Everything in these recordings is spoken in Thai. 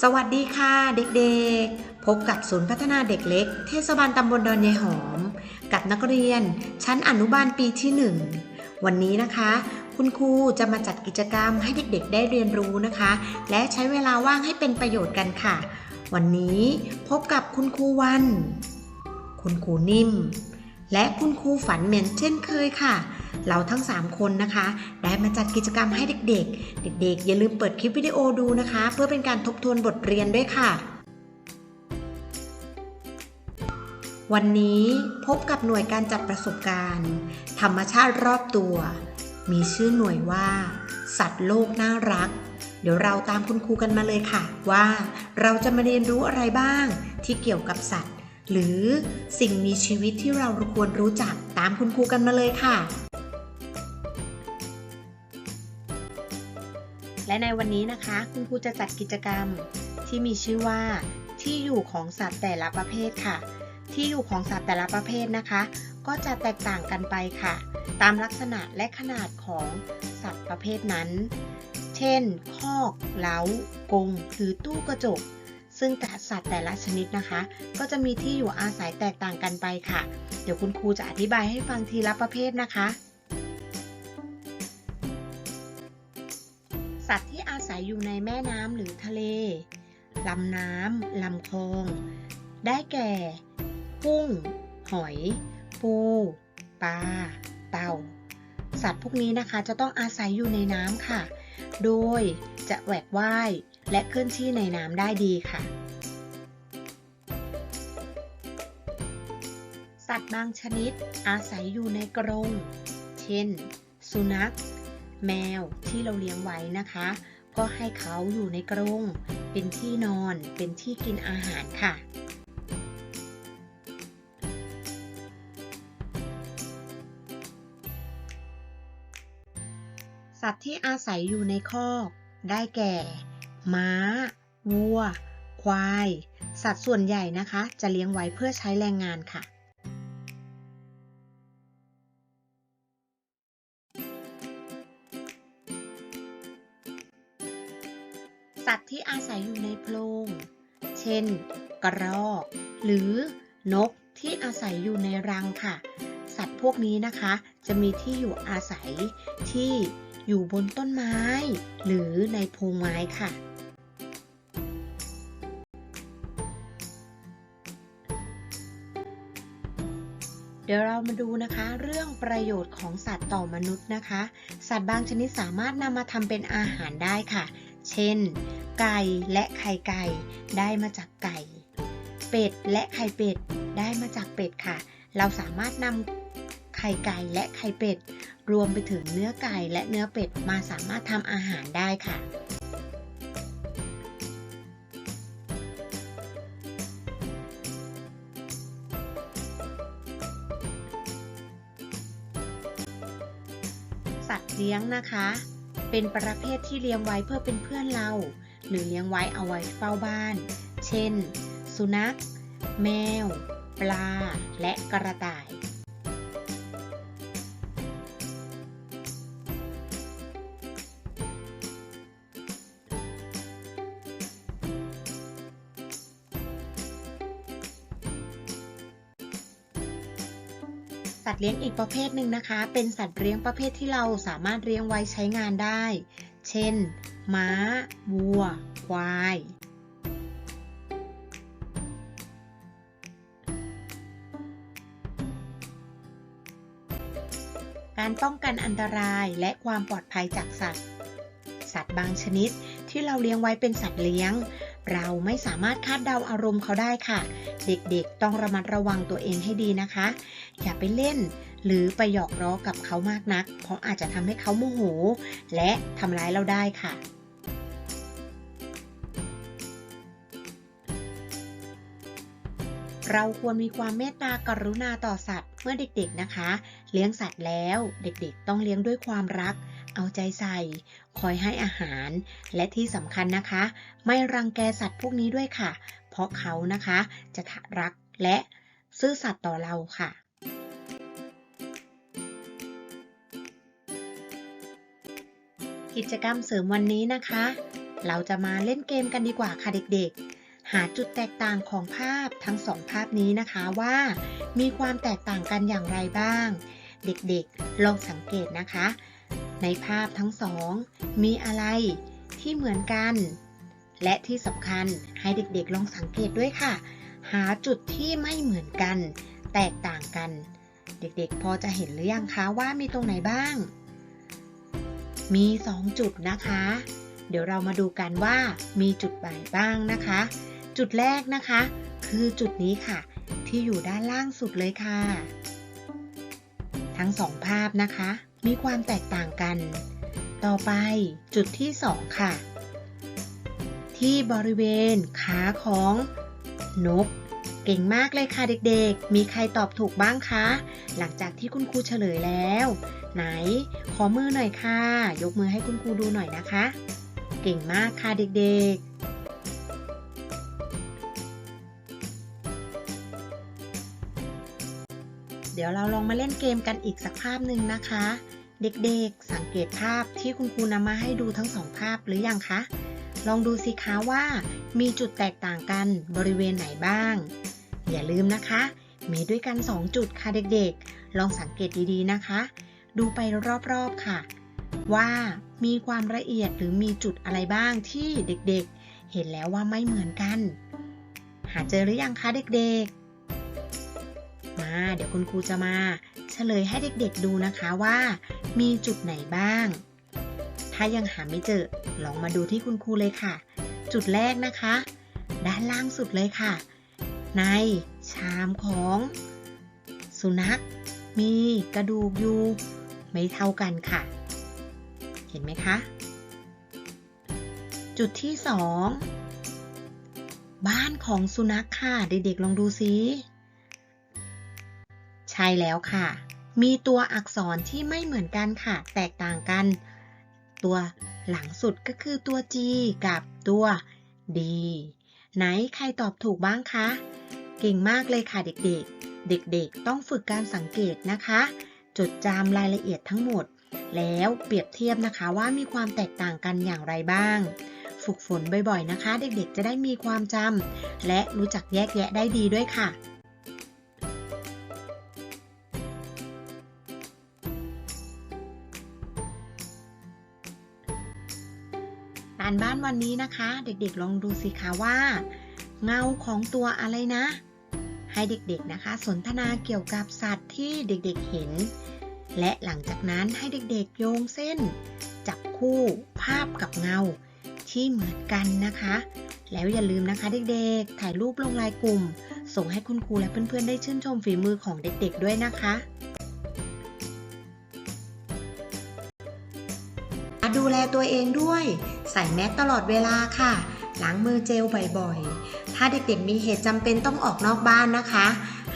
สวัสดีค่ะเด็กๆ พบกับศูนย์พัฒนาเด็กเล็ก เทศบาลตำบลดอนยายหอม กับนักเรียน ชั้นอนุบาลปีที่ 1 วันนี้นะคะ คุณครูจะมาจัดกิจกรรมให้เด็กๆ ได้เรียนรู้นะคะ และใช้เวลาว่างให้เป็นประโยชน์กันค่ะ วันนี้พบกับคุณครูวัน คุณครูนิ่ม และคุณครูฝันเหมือนเช่นเคยค่ะ เราทั้ง 3 คนนะคะ ได้มาจัดกิจกรรมให้เด็กๆ เด็กๆ อย่าลืมเปิดคลิปวิดีโอดูนะคะ เพื่อเป็นการทบทวนบทเรียนด้วยค่ะ วันนี้พบกับหน่วยการจัดประสบการณ์ ธรรมชาติรอบตัว มีชื่อหน่วยว่า สัตว์โลกน่ารัก เดี๋ยวเราตามคุณครูกันมาเลยค่ะ ว่าเราจะมาเรียนรู้อะไรบ้างที่เกี่ยวกับสัตว์ หรือสิ่งมีชีวิตที่เราควรรู้จักตามคุณครูกันมาเลยค่ะ และในวันนี้นะคะ คุณครูจะจัดกิจกรรมที่มีชื่อว่า ที่อยู่ของสัตว์แต่ละประเภทค่ะ ที่อยู่ของสัตว์แต่ละประเภทนะคะ ก็จะแตกต่างกันไปค่ะ ตามลักษณะและขนาดของสัตว์ประเภทนั้น เช่น คอก เล้ากรงหรือตู้กระจก ซึ่งแต่สัตว์แต่ละชนิดนะคะ ก็จะมีที่อยู่อาศัยแตกต่างกันไปค่ะ เดี๋ยวคุณครูจะอธิบายให้ฟังทีละประเภทนะคะ สัตว์ที่อาศัยอยู่ในแม่น้ำหรือทะเลลำน้ำลำคลอง ได้แก่ กุ้ง หอย ปู ปลา เต่า สัตว์พวกนี้นะคะจะต้องอาศัยอยู่ในน้ำค่ะ โดยจะแหวกว่าย และเคลื่อนที่ในน้ำได้ดีค่ะ สัตว์บางชนิดอาศัยอยู่ในกรง เช่น สุนัข แมวที่เราเลี้ยงไว้นะคะ ก็ให้เขาอยู่ในกรง เป็นที่นอน เป็นที่กินอาหารค่ะสัตว์ที่อาศัยอยู่ในคอก ได้แก่ ม้า วัว ควาย สัตว์ส่วนใหญ่นะคะ จะเลี้ยงไว้เพื่อใช้แรงงานค่ะ สัตว์ที่อาศัยอยู่ในโพรง เช่น กระรอก หรือนกที่อาศัยอยู่ในรังค่ะ สัตว์พวกนี้นะคะ จะมีที่อยู่อาศัยที่อยู่บนต้นไม้ หรือในโพรงไม้ค่ะ เดี๋ยวเรามาดูนะคะเรื่องประโยชน์ของสัตว์ต่อมนุษย์นะคะ สัตว์บางชนิดสามารถนำมาทำเป็นอาหารได้ค่ะ เช่น ไก่และไข่ไก่ได้มาจากไก่ เป็ดและไข่เป็ดได้มาจากเป็ดค่ะ เราสามารถนำไข่ไก่และไข่เป็ด รวมไปถึงเนื้อไก่และเนื้อเป็ดมาสามารถทำอาหารได้ค่ะ เลี้ยงนะคะ เป็นประเภทที่เลี้ยงไว้เพื่อเป็นเพื่อนเรา หรือเลี้ยงไว้เอาไว้เฝ้าบ้าน เช่น สุนัข แมว ปลา และกระต่าย สัตว์เลี้ยงอีกประเภทหนึ่งนะคะ เป็นสัตว์เลี้ยงประเภทที่เราสามารถเลี้ยงไว้ใช้งานได้ เช่น ม้า วัว ควาย การป้องกันอันตรายและความปลอดภัยจากสัตว์ สัตว์บางชนิดที่เราเลี้ยงไว้เป็นสัตว์เลี้ยง เราไม่สามารถคาดเดาอารมณ์เขาได้ค่ะ เด็กๆต้องระมัดระวังตัวเองให้ดีนะคะ อย่าไปเล่น หรือไปหยอกล้อกับเขามากนัก เพราะอาจจะทำให้เขาโมโห และทำร้ายเราได้ค่ะเราควรมีความเมตตากรุณาต่อสัตว์เมื่อเด็กๆนะคะ เลี้ยงสัตว์แล้ว เด็กๆ ต้องเลี้ยงด้วยความรัก เอาใจใส่ คอยให้อาหาร และที่สำคัญนะคะ ไม่รังแกสัตว์พวกนี้ด้วยค่ะ เพราะเขานะคะจะรักและซื่อสัตย์ต่อเราค่ะกิจกรรมเสริมวันนี้นะคะ เราจะมาเล่นเกมกันดีกว่าค่ะเด็กๆ หาจุดแตกต่างของภาพทั้งสองภาพนี้นะคะว่า มีความแตกต่างกันอย่างไรบ้าง เด็กๆ ลองสังเกตนะคะ ในภาพทั้งสอง มีอะไรที่เหมือนกัน และที่สำคัญให้เด็กๆลองสังเกตด้วยค่ะ หาจุดที่ไม่เหมือนกัน แตกต่างกัน เด็กๆพอจะเห็นหรือยังคะว่ามีตรงไหนบ้าง มี 2 จุดนะคะ เดี๋ยวเรามาดูกันว่ามีจุดไหนบ้างนะคะ จุดแรกนะคะ คือจุดนี้ค่ะ ที่อยู่ด้านล่างสุดเลยค่ะ ทั้งสองภาพนะคะ มีความแตกต่างกัน ต่อไปจุดที่ 2 ค่ะ ที่บริเวณขาของนก เก่งมากเลยค่ะเด็กๆ มีใครตอบถูกบ้างคะ หลังจากที่คุณครูเฉลยแล้ว ไหน ขอมือหน่อยค่ะ ยกมือให้คุณครูดูหน่อยนะคะ เก่งมากค่ะเด็กๆ เดี๋ยวเราลองมาเล่นเกมกันอีกสักภาพหนึ่งนะคะ เด็กๆสังเกตภาพที่คุณครูนำมาให้ดูทั้งสองภาพหรือยังคะ ลองดูสิคะว่า มีจุดแตกต่างกันบริเวณไหนบ้าง อย่าลืมนะคะ มีด้วยกัน 2 จุดค่ะเด็กๆ ลองสังเกตดีๆนะคะ ดูไปรอบๆค่ะ ว่ามีความละเอียดหรือมีจุดอะไรบ้างที่เด็กๆ เห็นแล้วว่าไม่เหมือนกัน หาเจอหรือยังคะเด็กๆ มาเดี๋ยวคุณครูจะมาเฉลยให้เด็กๆดูนะคะว่า มีจุดไหนบ้าง ถ้ายังหาไม่เจอลองมาดูที่คุณครูเลยค่ะ จุดแรกนะคะ ด้านล่างสุดเลยค่ะ ในชามของ สุนัข มีกระดูกอยู่ไม่เท่ากันค่ะ เห็นไหมคะ จุดที่สองบ้านของสุนัขค่ะ เด็กๆลองดูซิ ใช่แล้วค่ะ มีตัวอักษรที่ไม่เหมือนกันค่ะ แตกต่างกัน ตัวหลังสุดก็คือตัว G กับตัว D ไหนใครตอบถูกบ้างคะ เก่งมากเลยค่ะเด็กๆ เด็กๆ ต้องฝึกการสังเกตนะคะ จดจำรายละเอียดทั้งหมด แล้วเปรียบเทียบนะคะว่ามีความแตกต่างกันอย่างไรบ้าง ฝึกฝนบ่อยๆนะคะ เด็กๆ จะได้มีความจำและรู้จักแยกแยะได้ดีด้วยค่ะ การบ้านวันนี้นะคะ เด็กๆลองดูสิคะว่า เงาของตัวอะไรนะ ให้เด็กๆนะคะ สนทนาเกี่ยวกับสัตว์ที่เด็กๆเห็น และหลังจากนั้นให้เด็กๆโยงเส้น จับคู่ภาพกับเงาที่เหมือนกันนะคะ แล้วอย่าลืมนะคะเด็กๆ ถ่ายรูปลงรายกลุ่ม ส่งให้คุณครูและเพื่อนๆ ได้ชื่นชมฝีมือของเด็กๆด้วยนะคะ ตัวเองด้วย ใส่แมสตลอดเวลาค่ะ ล้างมือเจลบ่อยๆ ถ้าเด็กๆมีเหตุจำเป็นต้องออกนอกบ้านนะคะ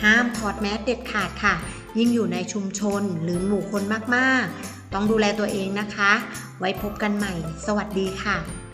ห้ามถอดแมสเด็ดขาดค่ะ ยิ่งอยู่ในชุมชนหรือหมู่คนมากๆ ต้องดูแลตัวเองนะคะ ไว้พบกันใหม่ สวัสดีค่ะ